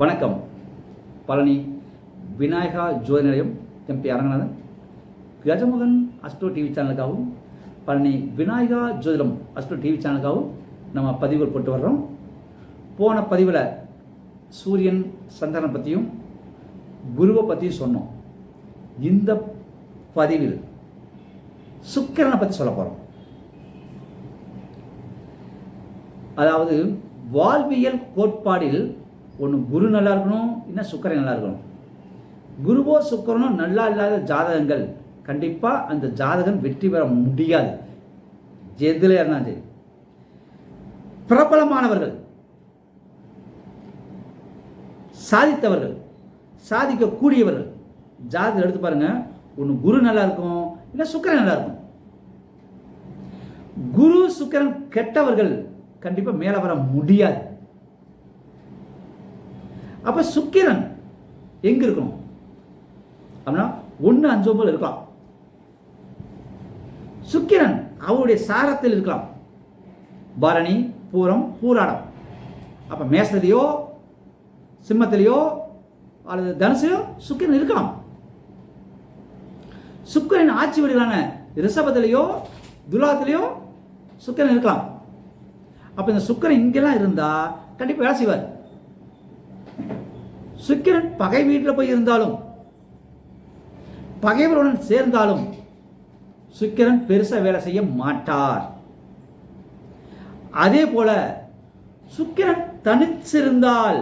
வணக்கம். பழனி விநாயகா ஜோதி நிலையம் MP Aranganathan. Gajamukhan Astro TV சேனலுக்காகவும் Palani Vinayaka ஜோதிடம் அஸ்ட்ரோ டிவி சேனலுக்காகவும் நம்ம பதிவுகள் போட்டு வர்றோம். போன பதிவில் சூரியன் சந்திரனை பற்றியும் குருவை பற்றியும் சொன்னோம். இந்த பதிவில் சுக்கிரனை பற்றி சொல்ல போகிறோம் அதாவது வாழ்வியல் கோட்பாடில் ஒன்று குரு நல்லா இருக்கணும் இன்னும் சுக்கரன் நல்லா இருக்கணும். குருவோ சுக்கரனோ நல்லா இல்லாத ஜாதகங்கள் கண்டிப்பாக அந்த ஜாதகம் வெற்றி பெற முடியாது. எதில் இருந்தாலும் சரி. பிரபலமானவர்கள் சாதித்தவர்கள் சாதிக்கக்கூடியவர்கள் ஜாதகம் எடுத்து பாருங்கள் ஒன்று குரு நல்லா இருக்கும் இல்லை சுக்கரன் நல்லா இருக்கும். குரு சுக்கரன் கெட்டவர்கள் கண்டிப்பாக மேலே வர முடியாது. அப்போ சுக்கிரன் எங்க இருக்கணும்? அப்படின்னா ஒன்று அஞ்சு ஒன்பது இருக்கலாம். சுக்கிரன் அவருடைய சாரத்தில் இருக்கலாம். பரணி பூரம் பூராடம். அப்போ மேசத்திலேயோ சிம்மத்திலேயோ அல்லது தனுசிலையோ சுக்கிரன் இருக்கலாம். சுக்கிரன் ஆட்சி வடிவிலான ரிஷபத்திலேயோ துலாத்திலேயோ சுக்கிரன் இருக்கலாம். அப்போ இந்த சுக்கிரன் இங்கெல்லாம் இருந்தால் கண்டிப்பாக வேலை செய்வார். சுக்கிரன் பகை வீட்டில் போய் இருந்தாலும் பகைவருடன் சேர்ந்தாலும் சுக்கிரன் பெருசாக வேலை செய்ய மாட்டார். அதே போல சுக்கிரன் தனிச்சிருந்தால்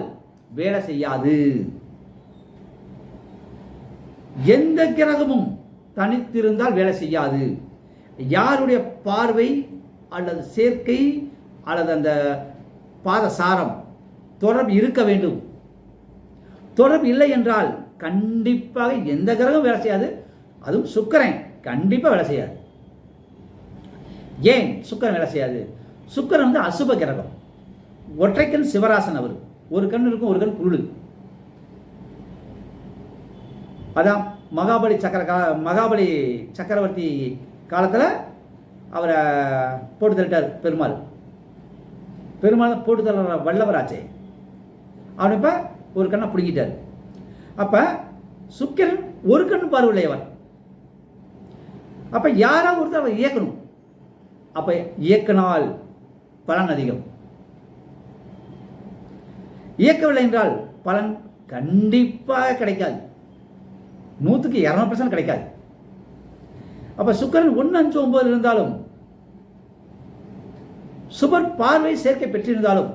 வேலை செய்யாது. எந்த கிரகமும் தனித்திருந்தால் வேலை செய்யாது. யாருடைய பார்வை அல்லது சேர்க்கை அல்லது அந்த பாதசாரம் தொடர்பு இருக்க வேண்டும். தொடர்பு இல்லை என்றால் கண்டிப்பாக எந்த கிரகம் வேலை செய்யாது. அதுவும் சுக்கரன் கண்டிப்பாக வேலை செய்யாது. ஏன் சுக்கரன் வேலை செய்யாது? சுக்கரன் வந்து அசுப கிரகம். ஒற்றைக்கண் சிவராசன் அவர். ஒரு கண் இருக்கும் ஒரு கண் குருடு. அதான் மகாபலி சக்கர கா மகாபலி சக்கரவர்த்தி காலத்தில் அவரை போட்டு தள்ளிட்டார் பெருமாள். பெருமாள் போட்டு தள்ள வல்லவராச்சே. அவன் இப்போ ஒரு கண்ணை பிடுங்கிட்டார் அப்போ சுக்கிரன் ஒரு கண் பார்வையுடையவர் அப்போ யாராவது ஒருத்தர் அவர் இயக்கணும். அப்போ இயக்கினால் பலன் அதிகம். இயக்கவில்லை என்றால் பலன் கண்டிப்பாக கிடைக்காது. நூற்றுக்கு இரநூறு பர்சன்ட் கிடைக்காது. அப்போ சுக்கரன் ஒன்று அஞ்சு ஒம்பது இருந்தாலும் சுபர் பார்வை சேர்க்கை பெற்றிருந்தாலும்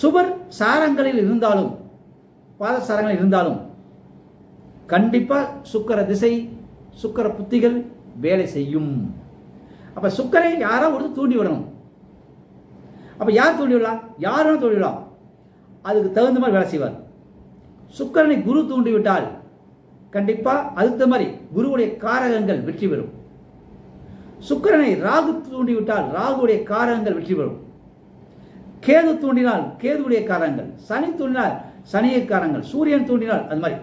சுவர் சாரங்களில் இருந்தாலும் பாதசாரங்களில் இருந்தாலும் கண்டிப்பாக சுக்கர திசை சுக்கர புத்திகள் வேலை செய்யும். அப்போ சுக்கரை யாரோ ஒரு தூண்டி விடணும். அப்போ யார் தூண்டி விடலாம்? யாரும் தூண்டி விடலாம்? அதுக்கு தகுந்த மாதிரி வேலை செய்வார். சுக்கரனை குரு தூண்டி விட்டால் கண்டிப்பாக அதுக்கு மாதிரி குருவுடைய காரகங்கள் வெற்றி பெறும். சுக்கரனை ராகு தூண்டி விட்டால் ராகுடைய காரகங்கள் வெற்றி பெறும். கேது தூண்டினால் கேதுடைய காரங்கள் சனி தூண்டினால் சனியை காரங்கள் சூரியன் தூண்டினால் அது மாதிரி.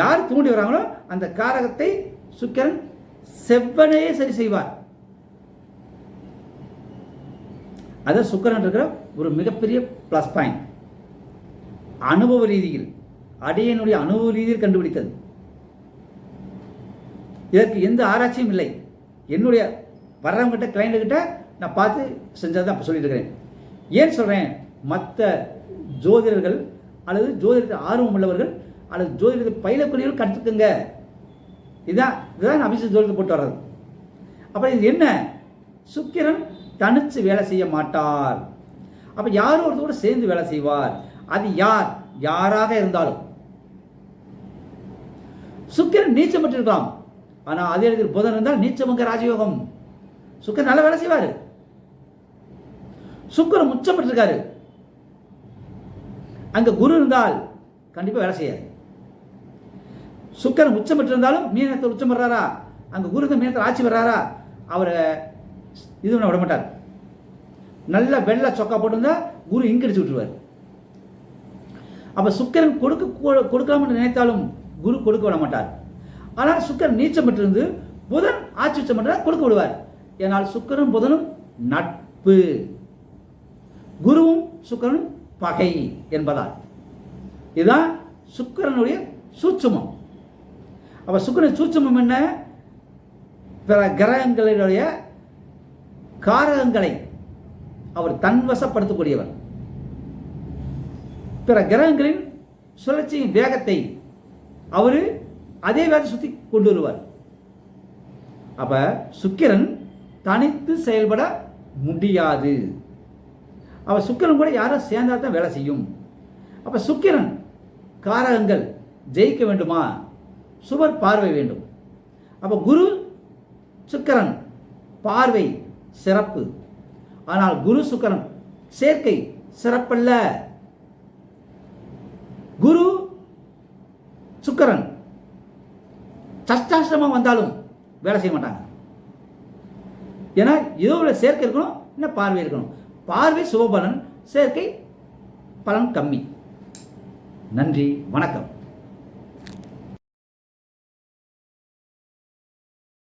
யார் தூண்டி வராங்களோ அந்த காரகத்தை சுக்கரன் செவ்வனையே சரி செய்வார். அது சுக்கரன் இருக்கிற ஒரு மிகப்பெரிய ப்ளஸ் பாயிண்ட் அனுபவ ரீதியில் அடியனுடைய அனுபவ ரீதியில் கண்டுபிடித்தது. இதற்கு எந்த ஆராய்ச்சியும் இல்லை. என்னுடைய வர்றவங்ககிட்ட கிளைண்ட்டுக்கிட்ட நான் பார்த்து செஞ்சதை அப்போ சொல்லியிருக்கிறேன் ஏன் சொல்கிறேன் மற்ற ஜோதிடர்கள் அல்லது ஜோதிடத்தில் ஆர்வம் உள்ளவர்கள் அல்லது ஜோதிடத்தை பயிலக்கூடியவர்கள் கற்றுக்குங்க. இதுதான் இதுதான் அபிஷேக ஜோதிடத்தை போட்டு வர்றது. அப்போ இது என்ன? சுக்கிரன் தனித்து வேலை செய்ய மாட்டார். அப்போ யாரும் ஒருத்தரோட சேர்ந்து வேலை செய்வார். அது யார்? யாராக இருந்தாலும். சுக்கிரன் நீச்சம் பெற்றிருக்கலாம். ஆனால் அதே இடத்தில் புதன் இருந்தால் நீச்சமங்க ராஜயோகம். சுக்கரன் நல்ல வேலை செய்வார். சுக்கரன் உச்சம் அங்கே குரு இருந்தால் கண்டிப்பாக வேலை செய்யாது. சுக்கரன் உச்சம் பெற்றிருந்தாலும் மீனத்தில் உச்சம் வர்றாரா அங்கே குரு இருந்தால் மீனத்தில் ஆட்சி வர்றாரா அவரை இது பண்ண விட மாட்டார். நல்ல வெள்ளை சொக்கா போட்டிருந்தா குரு இங்கடிச்சு விட்டுருவார். அப்போ சுக்கரன் கொடுக்க கொடுக்கலாம்னு நினைத்தாலும் குரு கொடுக்க விட மாட்டார். ஆனால் சுக்கரன் நீச்சம் பெற்றிருந்து புதன் ஆட்சி உச்சம் பண்ணுறா கொடுக்க விடுவார். ஏனால் சுக்கரன் புதனும் நட்பு. குருவும் சுக்கரனும் பகை என்பதால். இதுதான் சுக்கிரனுடைய சூட்சமம். அப்போ சுக்கிரன் சூட்சமம் என்ன? பிற கிரகங்களினுடைய காரகங்களை அவர் தன்வசப்படுத்தக்கூடியவர். பிற கிரகங்களின் சுழற்சியின் வேகத்தை அவர் அதே வேகத்தை சுற்றி கொண்டு வருவார் அப்போ சுக்கிரன் தனித்து செயல்பட முடியாது. அப்போ சுக்கிரன் கூட யாரும் சேர்ந்தா தான் வேலை செய்யும். அப்போ சுக்கிரன் காரகங்கள் ஜெயிக்க வேண்டுமா? சுவர் பார்வை வேண்டும். அப்போ குரு சுக்கரன் பார்வை சிறப்பு. ஆனால் குரு சுக்கரன் சேர்க்கை சிறப்பல்ல. குரு சுக்கரன் சஷ்டாசிரமம் வந்தாலும் வேலை செய்ய மாட்டாங்க. ஏன்னா ஏதோ சேர்க்கை இருக்கணும் இல்லை பார்வை இருக்கணும். பார்வை சுபபலன் சேர்க்கை பலன் கம்மி. நன்றி வணக்கம்.